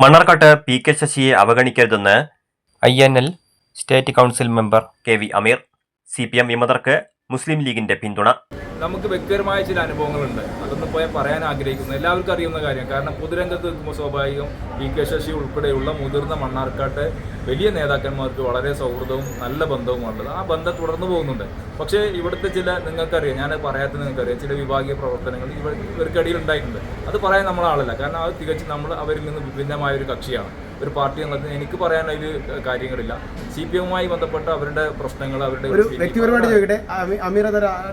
മണ്ണാർക്കാട്ട് P K ശശിയെ അവഗണിക്കരുതെന്ന് I N L state council member K V Ameer C P M വിമതർക്ക് Muslim ലീഗിന്റെ പിന്തുണ. നമുക്ക് വ്യക്തിപരമായ ചില അനുഭവങ്ങളുണ്ട്. അതൊന്നും പോയാൽ പറയാൻ ആഗ്രഹിക്കുന്നു. എല്ലാവർക്കും അറിയുന്ന കാര്യം കാരണം പൊതുരംഗത്ത് നിൽക്കുമ്പോൾ സ്വാഭാവികം വി കെ ശശി ഉൾപ്പെടെയുള്ള മുതിർന്ന മണ്ണാർക്കാട്ട് വലിയ നേതാക്കന്മാർക്ക് വളരെ സൗഹൃദവും നല്ല ബന്ധവുമുള്ളത് ആ ബന്ധം തുടർന്നു പോകുന്നുണ്ട്. പക്ഷേ ഇവിടുത്തെ ചില നിങ്ങൾക്കറിയാം ഞാൻ പറയാത്ത നിങ്ങൾക്കറിയാം. ചില വിഭാഗീയ പ്രവർത്തനങ്ങൾ ഇവർ ഇവർക്കിടയിൽ ഉണ്ടായിട്ടുണ്ട്. അത് പറയാൻ നമ്മളാളല്ല കാരണം അത് തികച്ചും നമ്മൾ അവരിൽ നിന്ന് വിഭിന്നമായ ഒരു കക്ഷിയാണ്. ഒരു പാർട്ടി എന്നുള്ളത് എനിക്ക് പറയാൻ അതിൽ കാര്യങ്ങളില്ല. സി പി എമ്മുമായി ബന്ധപ്പെട്ട അവരുടെ പ്രശ്നങ്ങൾ അവരുടെ വ്യക്തിപരമായിട്ട് ചോദിക്കട്ടെ. അമി- അമീർ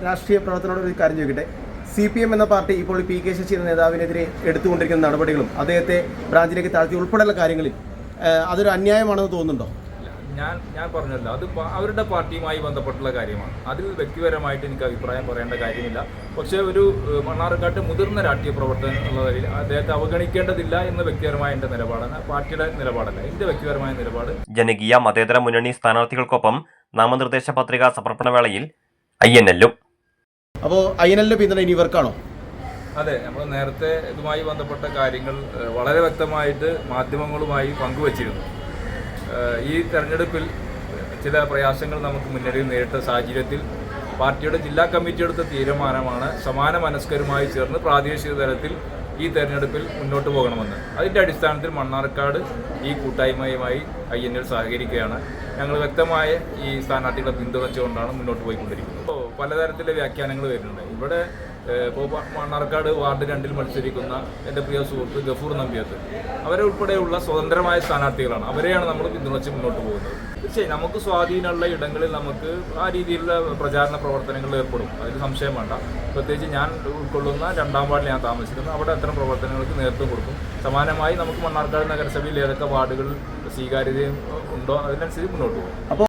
രാഷ്ട്രീയ രാ- രാഷ്ട്രീയ ഒരു കാര്യം ചോദിക്കട്ടെ? സി പി എം എന്ന പാർട്ടി ഇപ്പോൾ പി കെ ശശി എന്ന നേതാവിനെതിരെ എടുത്തുകൊണ്ടിരിക്കുന്ന നടപടികളും അദ്ദേഹത്തെ ബ്രാഞ്ചിലേക്ക് താഴ്ത്തി ഉൾപ്പെടെയുള്ള കാര്യങ്ങളിൽ അതൊരു അന്യായമാണെന്ന് തോന്നുന്നുണ്ടോ? ഞാൻ ഞാൻ പറഞ്ഞല്ലോ അത് അവരുടെ പാർട്ടിയുമായി ബന്ധപ്പെട്ടുള്ള കാര്യമാണ്. അതിൽ വ്യക്തിപരമായിട്ട് എനിക്ക് അഭിപ്രായം പറയേണ്ട കാര്യമില്ല. പക്ഷേ ഒരു മണ്ണാർക്കാട്ട് മുതിർന്ന രാഷ്ട്രീയ പ്രവർത്തനം എന്നുള്ള നിലയിൽ അദ്ദേഹത്തെ അവഗണിക്കേണ്ടതില്ല എന്ന വ്യക്തിപരമായ എന്റെ നിലപാടാണ്. പാർട്ടിയുടെ നിലപാടല്ല എന്റെ വ്യക്തിപരമായ നിലപാട്. ജനകീയ മതേതര മുന്നണി സ്ഥാനാർത്ഥികൾക്കൊപ്പം നാമനിർദ്ദേശ പത്രിക സമർപ്പണ വേളയിൽ ഐ എൻ എല്ലും അപ്പോൾ ഐ എൻ എല്ലിന്റെ പിന്തുണ ഇനി ഇവർക്കാണോ? അതെ നമ്മൾ നേരത്തെ ഇതുമായി ബന്ധപ്പെട്ട കാര്യങ്ങൾ വളരെ വ്യക്തമായിട്ട് മാധ്യമങ്ങളുമായി പങ്കുവച്ചിരുന്നു. ഈ തെരഞ്ഞെടുപ്പിൽ ചില പ്രയാസങ്ങൾ നമുക്ക് മുന്നണിയിൽ നേരിട്ട സാഹചര്യത്തിൽ പാർട്ടിയുടെ ജില്ലാ കമ്മിറ്റി എടുത്ത തീരുമാനമാണ് സമാന മനസ്കരുമായി ചേർന്ന് പ്രാദേശിക തലത്തിൽ ഈ തെരഞ്ഞെടുപ്പിൽ മുന്നോട്ട് പോകണമെന്ന്. അതിന്റെ അടിസ്ഥാനത്തിൽ മണ്ണാർക്കാട് ഈ കൂട്ടായ്മയുമായി ഐ എൻ എൽ സഹകരിക്കുകയാണ്. ഞങ്ങൾ വ്യക്തമായ ഈ സ്ഥാനാർത്ഥികളെ പിന്തുണച്ചുകൊണ്ടാണ് മുന്നോട്ട് പോയിക്കൊണ്ടിരിക്കുന്നത്. പലതരത്തിലെ വ്യാഖ്യാനങ്ങൾ വരുന്നുണ്ട്. ഇവിടെ ഇപ്പോൾ മണ്ണാർക്കാട് വാർഡ് രണ്ടിൽ മത്സരിക്കുന്ന എന്റെ പ്രിയ സുഹൃത്ത് ഗഫൂർ നമ്പ്യത്ത്. അവരെ ഉൾപ്പെടെയുള്ള സ്വതന്ത്രമായ സ്ഥാനാർത്ഥികളാണ്. അവരെയാണ് നമ്മൾ പിന്തുണച്ച് മുന്നോട്ട് പോകുന്നത്. തീർച്ചയായും നമുക്ക് സ്വാധീനമുള്ള ഇടങ്ങളിൽ നമുക്ക് ആ രീതിയിലുള്ള പ്രചാരണ പ്രവർത്തനങ്ങളിൽ ഏർപ്പെടും. അതിൽ സംശയം വേണ്ട. പ്രത്യേകിച്ച് ഞാൻ ഉൾക്കൊള്ളുന്ന രണ്ടാം വാർഡിൽ ഞാൻ താമസിക്കുന്നു. അവിടെ അത്തരം പ്രവർത്തനങ്ങൾക്ക് നേതൃത്വം കൊടുക്കും. സമാനമായി നമുക്ക് മണ്ണാർക്കാട് നഗരസഭയിൽ ഏതൊക്കെ വാർഡുകൾ സ്വീകാര്യതയും ഉണ്ടോ അതിനനുസരിച്ച് മുന്നോട്ട് പോകും.